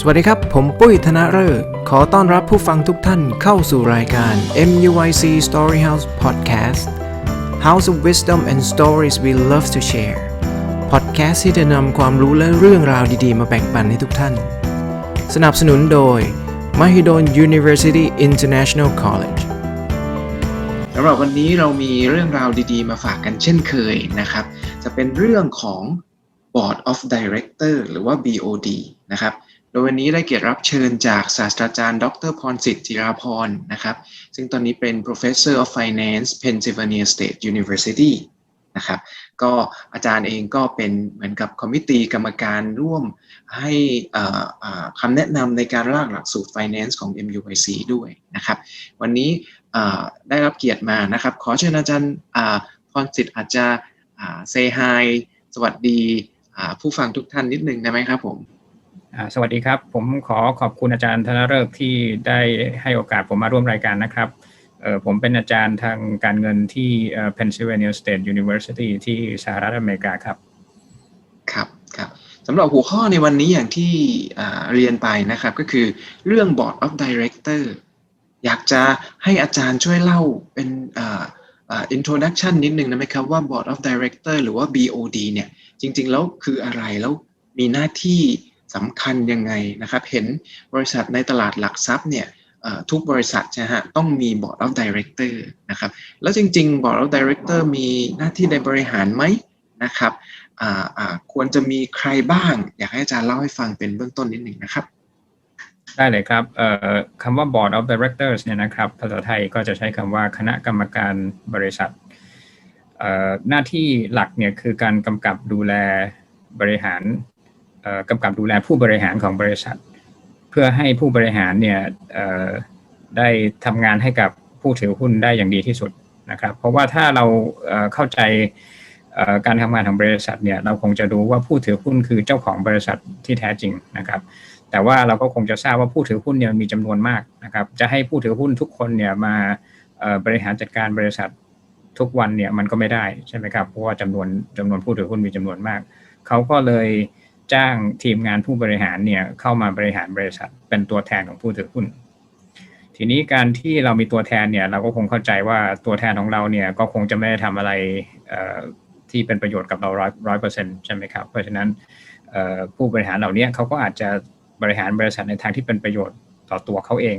สวัสดีครับ ผมปุ้ยธนฤกษ์ขอต้อนรับผู้ฟังทุกท่านเข้าสู่รายการ MUIC Storyhouse Podcast House of Wisdom and Stories we love to share Podcast ที่จะนำความรู้และเรื่องราวดีๆ มาแบ่งปันให้ทุกท่าน สนับสนุนโดย Mahidol University International College สำหรับวันนี้เรามีเรื่องราวดีๆ มาฝากกันเช่นเคยนะครับ จะเป็นเรื่องของ Board of Director หรือว่า BOD นะครับ โดยวันนี้ได้เกียรติรับเชิญจากศาสตราจารย์ ดรพรสิทธิ์จิราพรนะครับ ซึ่งตอนนี้เป็น Professor of Finance Pennsylvania State University นะครับ ก็อาจารย์เองก็เป็นเหมือนกับคอมมิตี้กรรมการร่วมให้คำแนะนำในการร่างหลักสูตร Finance ของ MUIC ด้วยนะครับ วันนี้ได้รับเกียรติมานะครับ ขอเชิญอาจารย์พรสิทธิ์อาจจะ say hi สวัสดีผู้ฟังทุกท่านนิดนึงได้ไหมครับผม สวัสดีครับ ผมขอขอบคุณอาจารย์ธนฤกษ์ที่ได้ให้โอกาสผมมาร่วมรายการนะครับผมเป็นอาจารย์ทางการเงินที่ Pennsylvania State University ที่สหรัฐอเมริกาครับ ครับครับสำหรับหัวข้อในวันนี้อย่างที่เรียนไปนะครับ ก็คือเรื่อง Board of Director อยากจะให้อาจารย์ช่วยเล่าเป็นอ่าอ่า introduction นิดนึงได้ไหมครับว่า Board of Director หรือว่า BOD เนี่ยจริง ๆ แล้วคืออะไรแล้วมีหน้าที่ สำคัญยังไงนะครับ เห็นบริษัทในตลาดหลักทรัพย์เนี่ยทุกบริษัทใช่ฮะต้องมี Board of Director นะครับ แล้วจริง ๆ Board of Director มีหน้าที่ในบริหารไหมนะครับควรจะมีใครบ้าง อยากให้อาจารย์เล่าให้ฟังเป็นเบื้องต้นนิดหนึ่งนะครับ ได้เลยครับคำว่า Board of Directors เนี่ยนะครับ ภาษาไทยก็จะใช้คำว่าคณะกรรมการบริษัท หน้าที่หลักเนี่ยคือการกำกับดูแลบริหาร กำกับดูแลผู้บริหารของบริษัท เพื่อให้ผู้บริหารเนี่ยได้ทำงานให้กับผู้ถือหุ้นได้อย่างดีที่สุดนะครับ เพราะว่าถ้าเราเข้าใจการทำงานของบริษัทเนี่ยเราคงจะรู้ว่าผู้ถือหุ้นคือเจ้าของบริษัทที่แท้จริงนะครับ แต่ว่าเราก็คงจะทราบว่าผู้ถือหุ้นเนี่ยมีจำนวนมากนะครับ จะให้ผู้ถือหุ้นทุกคนเนี่ยมาบริหารจัดการบริษัททุกวันเนี่ยมันก็ไม่ได้ใช่ไหมครับเพราะว่าจำนวนจำนวนผู้ถือหุ้นมีจำนวนมากเขาก็เลย จ้างทีมงานผู้บริหารเนี่ยเข้ามาบริหารบริษัท เป็นตัวแทนของผู้ถือหุ้น ทีนี้การที่เรามีตัวแทนเนี่ยเราก็คงเข้าใจว่าตัวแทนของเราเนี่ยก็คงจะไม่ได้ทำอะไรที่เป็นประโยชน์กับเราร้อยร้อยเปอร์เซ็นต์ใช่ไหมครับ เพราะฉะนั้นผู้บริหารเหล่านี้เขาก็อาจจะบริหารบริษัทในทางที่เป็นประโยชน์ต่อตัวเขาเอง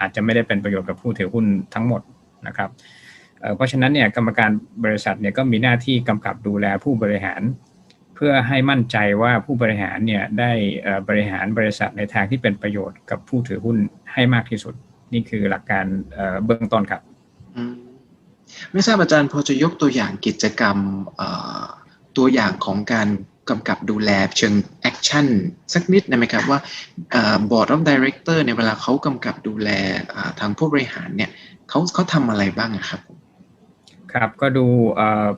อาจจะไม่ได้เป็นประโยชน์กับผู้ถือหุ้นทั้งหมดนะครับเอ่อเพราะฉะนั้นเนี่ยกรรมการบริษัทเนี่ยก็มีหน้าที่กำกับดูแลผู้บริหาร เพื่อให้มั่นใจว่าผู้บริหารเนี่ยได้บริหารบริษัทในทางที่เป็นประโยชน์กับผู้ถือหุ้นให้มากที่สุด นี่คือหลักการเบื้องต้นครับไม่ทราบอาจารย์พอจะยกตัวอย่างกิจกรรมตัวอย่างของการกำกับดูแลเชิงแอคชั่นสักนิดได้ไหมครับว่าเอ่อ Board of Director เนี่ยเวลาเขากำกับดูแลทางผู้บริหารเนี่ยเขาเขาทำอะไรบ้างครับ ครับ ก็ดู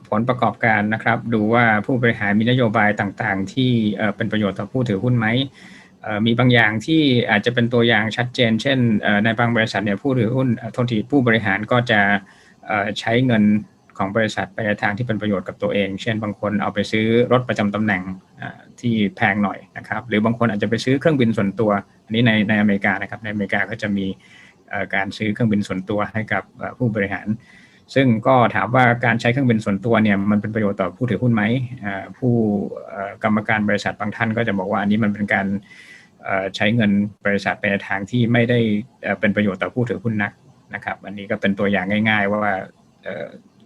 ผลประกอบการนะครับ ดูว่าผู้บริหารมีนโยบายต่างๆ ที่เป็นประโยชน์ต่อผู้ถือหุ้นไหมมีบางอย่างที่อาจจะเป็นตัวอย่างชัดเจน เช่นในบางบริษัทเนี่ยผู้ถือหุ้นเอ่อโทษทีผู้บริหารก็จะใช้เงินของบริษัทไปในทางที่เป็นประโยชน์กับตัวเอง เช่น บางคนเอาไปซื้อรถประจำตำแหน่งที่แพงหน่อยนะครับ หรือบางคนอาจจะไปซื้อเครื่องบินส่วนตัว อันนี้ในในอเมริกานะครับ ในอเมริกาก็จะมีการซื้อเครื่องบินส่วนตัวให้กับผู้บริหาร ซึ่งก็ถามว่าการใช้เครื่องบินส่วนตัวเนี่ยมันเป็นประโยชน์ต่อผู้ถือหุ้นไหมผู้กรรมการบริษัทบางท่านก็จะบอกว่าอันนี้มันเป็นการใช้เงินบริษัทไปในทางที่ไม่ได้เป็นประโยชน์ต่อผู้ถือหุ้นนักนะครับ อันนี้ก็เป็นตัวอย่างง่าย ๆ ว่า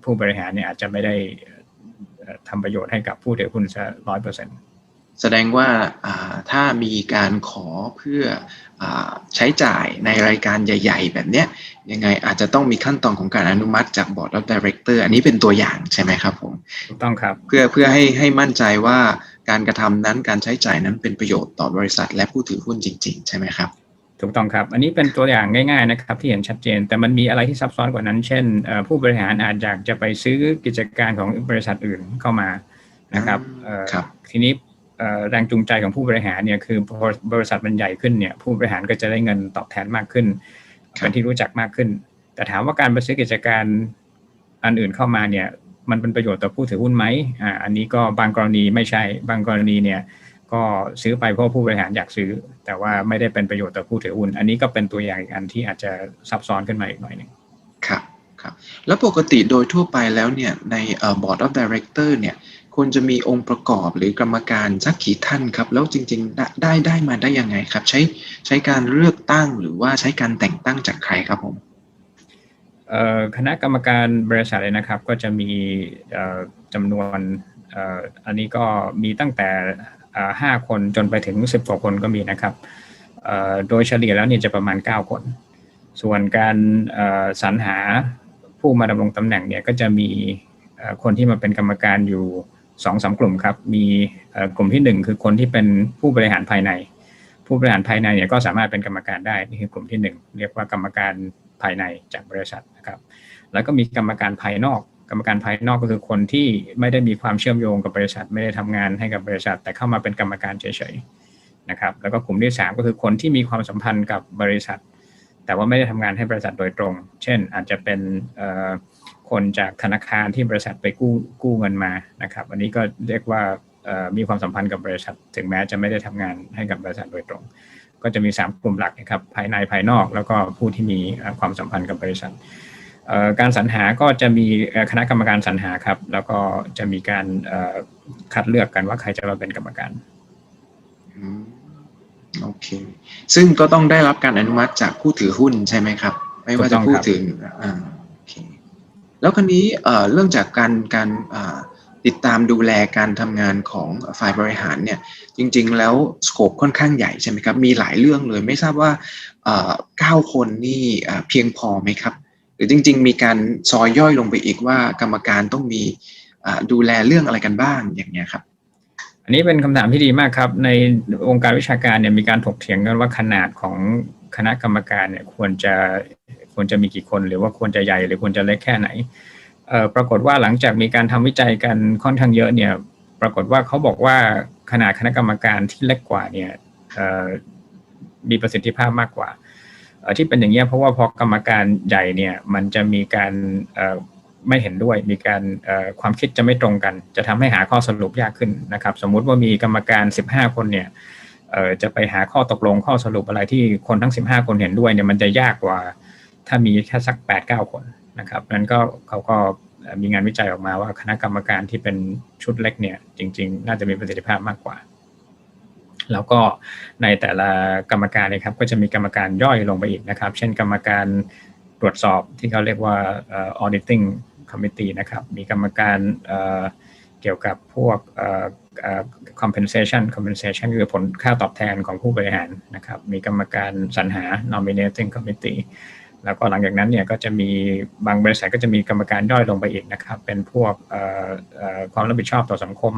ผู้บริหารเนี่ยอาจจะไม่ได้เอ่อทำประโยชน์ให้กับผู้ถือหุ้นซะร้อยเปอร์เซ็นต์แสดงว่าถ้ามีการขอเพื่อ ใช้จ่ายในรายการใหญ่ ๆ แบบเนี้ยยังไงอาจจะต้องมีขั้นตอนของการอนุมัติจาก Board of Director อันนี้เป็นตัวอย่างใช่ไหมครับผมถูกต้องครับเพื่อเพื่อให้ให้มั่นใจว่าการกระทำนั้นการใช้จ่ายนั้นเป็นประโยชน์ต่อบริษัท และผู้ถือหุ้นจริง ๆ ใช่ไหมครับถูกต้องครับ อันนี้เป็นตัวอย่างง่ายๆนะครับที่เห็นชัดเจน แต่มันมีอะไรที่ซับซ้อนกว่านั้น เช่นเอ่อผู้บริหารอาจอยากจะไปซื้อกิจการของบริษัทอื่นเข้ามานะครับเอ่อครับทีนี้เอ่อ แรงจูงใจของผู้บริหารเนี่ยคือพอบริษัทมันใหญ่ขึ้นเนี่ยผู้บริหารก็จะได้เงินตอบแทนมากขึ้นครับเป็นที่รู้จักมากขึ้น แต่ถามว่าการไปซื้อกิจการอันอื่นเข้ามาเนี่ยมันเป็นประโยชน์ต่อผู้ถือหุ้นไหมอ่าอันนี้ก็บางกรณีไม่ใช่บางกรณีเนี่ยก็ซื้อไปเพราะผู้บริหารอยากซื้อ แต่ว่าไม่ได้เป็นประโยชน์ต่อผู้ถือหุ้น อันนี้ก็เป็นตัวอย่างอีกอันที่อาจจะซับซ้อนขึ้นมาอีกหน่อยหนึงครับครับแล้วปกติโดยทั่วไปแล้วเนี่ยในเอ่อ board of director เนี่ย ควรจะมีองค์ประกอบหรือกรรมการสักกี่ท่านครับ แล้วจริงๆ ได้ได้ไดมาได้ยังไงครับ ใช้ใช้การเลือกตั้งหรือว่าใช้การแต่งตั้งจากใครครับผมคณะกรรมการบริษัทเลยนะครับ ก็จะมีจำนวนอันนี้ก็มีตั้งแต่เอ่อห้าคนจนไปถึงสิบกว่าคนก็มีนะครับโดยเฉลี่ยแล้วเนี่ยจะประมาณ 9 คน ส่วนการสรรหาผู้มาดำรงตำแหน่งเนี่ยก็จะมีคนที่มาเป็นกรรมการอยู่ สองสามกลุ่มครับมีกลุ่มที่หนึ่งคือคนที่เป็นผู้บริหารภายใน ผู้บริหารภายในเนี่ยก็สามารถเป็นกรรมการได้นี่คือกลุ่มที่หนึ่งเรียกว่ากรรมการภายในจากบริษัทนะครับ แล้วก็มีกรรมการภายนอก กรรมการภายนอกก็คือคนที่ไม่ได้มีความเชื่อมโยงกับบริษัท ไม่ได้ทำงานให้กับบริษัท แต่เข้ามาเป็นกรรมการเฉยๆนะครับแล้วก็กลุ่มที่สามก็คือคนที่มีความสัมพันธ์กับบริษัท แต่ว่าไม่ได้ทำงานให้บริษัทโดยตรง เช่น อาจจะเป็นเอ่อ คนจากธนาคารที่บริษัทไปกู้กู้เงินมานะครับอันนี้ก็เรียกว่าเอ่อมีความสัมพันธ์กับบริษัท ถึงแม้จะไม่ได้ทำงานให้กับบริษัทโดยตรง ก็จะมี 3 กลุ่มหลักนะครับภายในภายนอก แล้วก็ผู้ที่มีเอ่อความสัมพันธ์กับบริษัทเอ่อการสรรหาก็จะมีเอ่อคณะกรรมการสรรหาครับ แล้วก็จะมีการเอ่อคัดเลือกกันว่าใครจะมาเป็นกรรมการอืมโอเค ซึ่งก็ต้องได้รับการอนุมัติจากผู้ถือหุ้นใช่ไหมครับ ไม่ว่าจะพูดถึงอ่าโอเค แล้วคันนี้เรื่องจากการการติดตามดูแลการทำงานของฝ่ายบริหารเนี่ยจริงๆแล้วสโคปค่อนข้างใหญ่ใช่ไหมครับมีหลายเรื่องเลยไม่ทราบว่าเก้าคนนี่เพียงพอไหมครับ หรือจริง ๆ มีการซอยย่อยลงไปอีกว่ากรรมการต้องมีดูแลเรื่องอะไรกันบ้างอย่างเงี้ยครับอันนี้เป็นคำถามที่ดีมากครับ ในวงค์การวิชาการเนี่ยมีการถกเถียงกันว่าขนาดของคณะกรรมการเนี่ยควรจะ ควรจะมีกี่คนหรือว่าควรจะใหญ่หรือควรจะเล็กแค่ไหนปรากฏว่าหลังจากมีการทำวิจัยกันค่อนข้างเยอะเนี่ยปรากฏว่าเขาบอกว่าขนาดคณะกรรมการที่เล็กกว่าเนี่ยมีประสิทธิภาพมากกว่าที่เป็นอย่างนี้เพราะว่าพอกรรมการใหญ่เนี่ยมันจะมีการไม่เห็นด้วย มีการความคิดจะไม่ตรงกัน จะทำให้หาข้อสรุปยากขึ้นนะครับ สมมุติว่ามีกรรมการ 15 คนเนี่ยจะไปหาข้อตกลงข้อสรุปอะไรที่คนทั้ง 15 คนเห็นด้วยเนี่ยมันจะยากกว่า ถ้ามีแค่สัก8-9คนนะครับนั้นก็เขาก็มีงานวิจัยออกมาว่าคณะกรรมการที่เป็นชุดเล็กเนี่ย จริง ๆ น่าจะมีประสิทธิภาพมากกว่า แล้วก็ในแต่ละกรรมการเนะครับ ก็จะมีกรรมการย่อยลงไปอีกนะครับ เช่นกรรมการตรวจสอบที่เขาเรียกว่า auditing committee นะครับ มีกรรมการเกี่ยวกับพวก compensation compensation คือผลค่าตอบแทนของผู้บริหารนะครับ มีกรรมการสรรหา nominating committee แล้วก็หลังจากนั้นเนี่ยก็จะมีบางบริษัทก็จะมีกรรมการย่อยลงไปอีกนะครับ เป็นพวกเอ่อเอ่อความรับผิดชอบต่อสังคม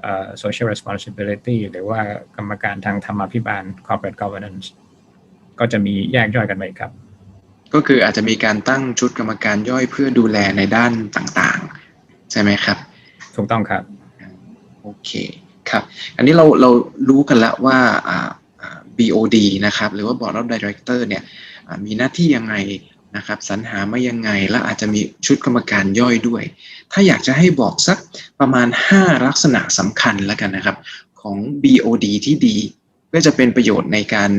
เอ่อ social responsibility หรือว่ากรรมการทางธรรมาภิบาล corporate governance ก็จะมีแยกย่อยกันไปอีกครับ ก็คืออาจจะมีการตั้งชุดกรรมการย่อยเพื่อดูแลในด้านต่างๆ ใช่ไหมครับ ถูกต้องครับ โอเคครับ อันนี้เราเรารู้กันแล้วว่าอ่าอ่า BOD นะครับ หรือว่า Board of Director เนี่ยอ่า มีหน้าที่ยังไงนะครับสรรหามายังไง และอาจจะมีชุดกรรมการย่อยด้วย ถ้าอยากจะให้บอกสักประมาณ 5 ลักษณะสำคัญแล้วกันนะครับ ของ BOD ที่ดีเพื่อจะเป็นประโยชน์ในการ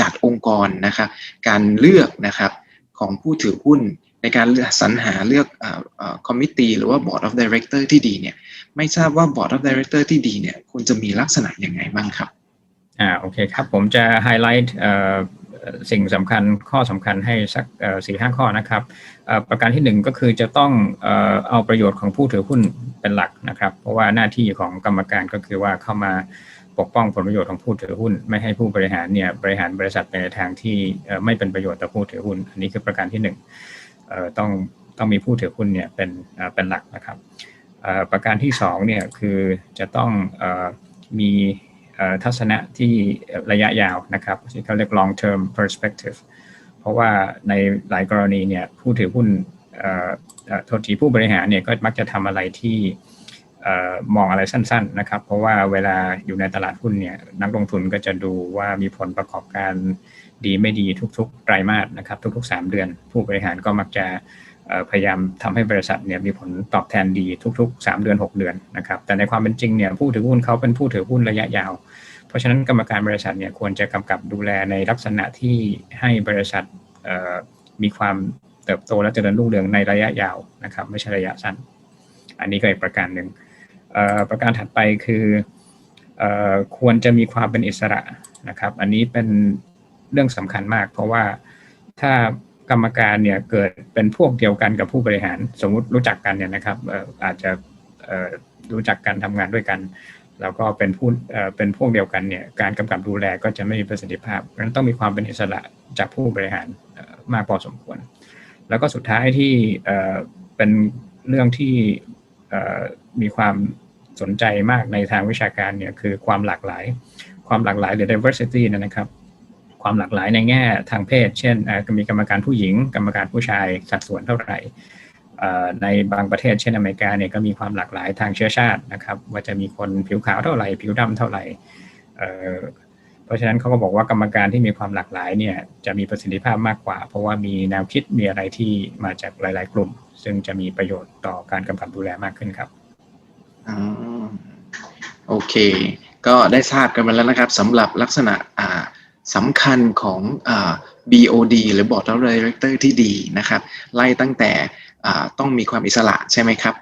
จัดองค์กรนะครับการเลือกนะครับของผู้ถือหุ้นในการสรรหาเลือกคอมมิตี้หรือว่า Board of Director ที่ดีเนี่ยไม่ทราบว่า Board of Director ที่ดีเนี่ยควรจะมีลักษณะยังไงบ้างครับอ่าโอเคครับ ผมจะไฮไลท์ สิ่งสำคัญข้อสำคัญให้สักสี่ห้าข้อนะครับประการที่หนึ่งก็คือจะต้องเอาประโยชน์ของผู้ถือหุ้นเป็นหลักนะครับ เพราะว่าหน้าที่ของกรรมการก็คือว่าเข้ามาปกป้องผลประโยชน์ของผู้ถือหุ้น ไม่ให้ผู้บริหารเนี่ยบริหารบริษัทไปในทางที่ไม่เป็นประโยชน์ต่อผู้ถือหุ้น อันนี้คือประการที่หนึ่งต้องต้องมีผู้ถือหุ้นเนี่ยเป็นเป็นหลักนะครับประการที่สองเนี่ยคือจะต้องมี ทัศนะที่ระยะยาวนะครับที่เขาเรียก long term perspective เพราะว่าในหลายกรณีเนี่ยผู้ถือหุ้นโทษทีผู้บริหารเนี่ยก็มักจะทำอะไรที่มองอะไรสั้นๆนะครับ เพราะว่าเวลาอยู่ในตลาดหุ้นเนี่ยนักลงทุนก็จะดูว่ามีผลประกอบการดีไม่ดีทุกๆไตรมาสนะครับ ทุกๆ 3 เดือน ผู้บริหารก็มักจะ พยายามทำให้บริษัทเนี่ยมีผลตอบแทนดีทุก ๆ 3 เดือน 6 เดือนนะครับ แต่ในความเป็นจริงเนี่ยผู้ถือหุ้นเขาเป็นผู้ถือหุ้นระยะยาว เพราะฉะนั้นกรรมการบริษัทเนี่ยควรจะกำกับดูแลในลักษณะที่ให้บริษัทมีความเติบโตและเจริญรุ่งเรืองในระยะยาวนะครับ ไม่ใช่ระยะสั้น อันนี้ก็อีกประการหนึ่งประการถัดไปคือเอ่อควรจะมีความเป็นอิสระนะครับ อันนี้เป็นเรื่องสำคัญมาก เพราะว่าถ้า กรรมการเนี่ยเกิดเป็นพวกเดียวกันกับผู้บริหาร สมมุติรู้จักกันเนี่ยนะครับอาจจะรู้จักกันทำงานด้วยกัน แล้วก็เป็นผู้เป็นพวกเดียวกันเนี่ยการกำกับดูแลก็จะไม่มีประสิทธิภาพนั้นต้องมีความเป็นอิสระจากผู้บริหารมากพอสมควร แล้วก็สุดท้ายที่เป็นเรื่องที่มีความสนใจมากในทางวิชาการเนี่ยคือความหลากหลาย ความหลากหลายหรือ diversity เนยนะครับ ความหลากหลายในแง่ทางเพศ เช่นมีกรรมการผู้หญิง กรรมการผู้ชายสัดส่วนเท่าไหร่ในบางประเทศเช่นอเมริกาเนี่ยก็มีความหลากหลายทางเชื้อชาตินะครับ ว่าจะมีคนผิวขาวเท่าไหร่ ผิวดำเท่าไหร่เอ่อเพราะฉะนั้นเขาก็บอกว่ากรรมการที่มีความหลากหลายเนี่ยจะมีประสิทธิภาพมากกว่า เพราะว่ามีแนวคิดมีอะไรที่มาจากหลาย ๆ กลุ่ม ซึ่งจะมีประโยชน์ต่อการกำกับดูแลมากขึ้นครับอ๋อโอเค ก็ได้ทราบกันมาแล้วนะครับสำหรับลักษณะอ่า สำคัญของอ่า BOD หรือ Board of Director ที่ดีนะครับ ไล่ตั้งแต่อ่าต้องมีความอิสระใช่ไหมครับ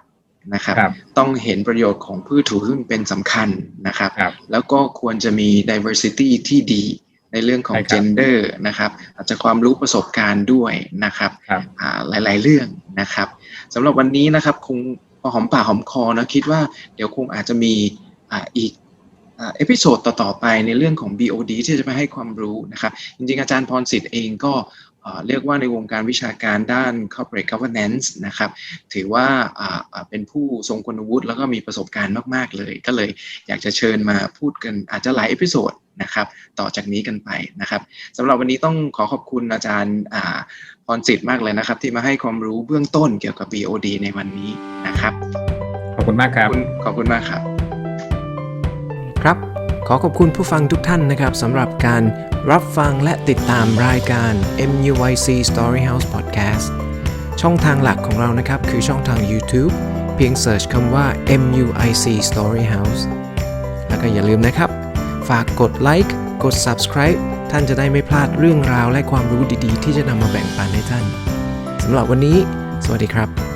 นะครับครับ ต้องเห็นประโยชน์ของผู้ถือหุ้นเป็นสำคัญนะครับครับแล้วก็ควรจะมี diversity ที่ดีในเรื่องของใช่ครับ gender นะครับอาจจะความรู้ประสบการณ์ด้วยนะครับครับอ่าหลาย ๆ เรื่องนะครับสำหรับวันนี้นะครับคงพอหอมปากหอมคอนะคิดว่าเดี๋ยวคงอาจจะมีอ่าอีกอ่า เอพิโซดต่อ ๆ ไปในเรื่องของ BOD ที่จะมาให้ความรู้นะครับจริง ๆ อาจารย์พรสิทธิ์เองก็อ่าเรียกว่าในวงการวิชาการด้าน corporate governance นะครับถือว่าอ่าอ่าเป็นผู้ทรงคุณวุฒิแล้วก็มีประสบการณ์มาก ๆ เลย ก็เลยอยากจะเชิญมาพูดกันอาจจะหลายเอพิโซดนะครับต่อจากนี้กันไปนะครับสำหรับวันนี้ต้องขอขอบคุณอาจารย์อ่าพรสิทธิ์มากเลยนะครับ ที่มาให้ความรู้เบื้องต้นเกี่ยวกับ BOD ในวันนี้นะครับ ขอบคุณมากครับ ขอบคุณขอบคุณมากครับ ครับ ขอขอบคุณผู้ฟังทุกท่านนะครับสำหรับการรับฟังและติดตามรายการ MUIC Storyhouse Podcast ช่องทางหลักของเรานะครับ คือช่องทาง YouTube เพียงเสิร์ชคำว่า MUIC Storyhouse แล้วก็อย่าลืมนะครับ ฝากกดไลค์กด Subscribe ท่านจะได้ไม่พลาดเรื่องราวและความรู้ดีๆ ที่จะนำมาแบ่งปันให้ท่านสำหรับวันนี้ สวัสดีครับ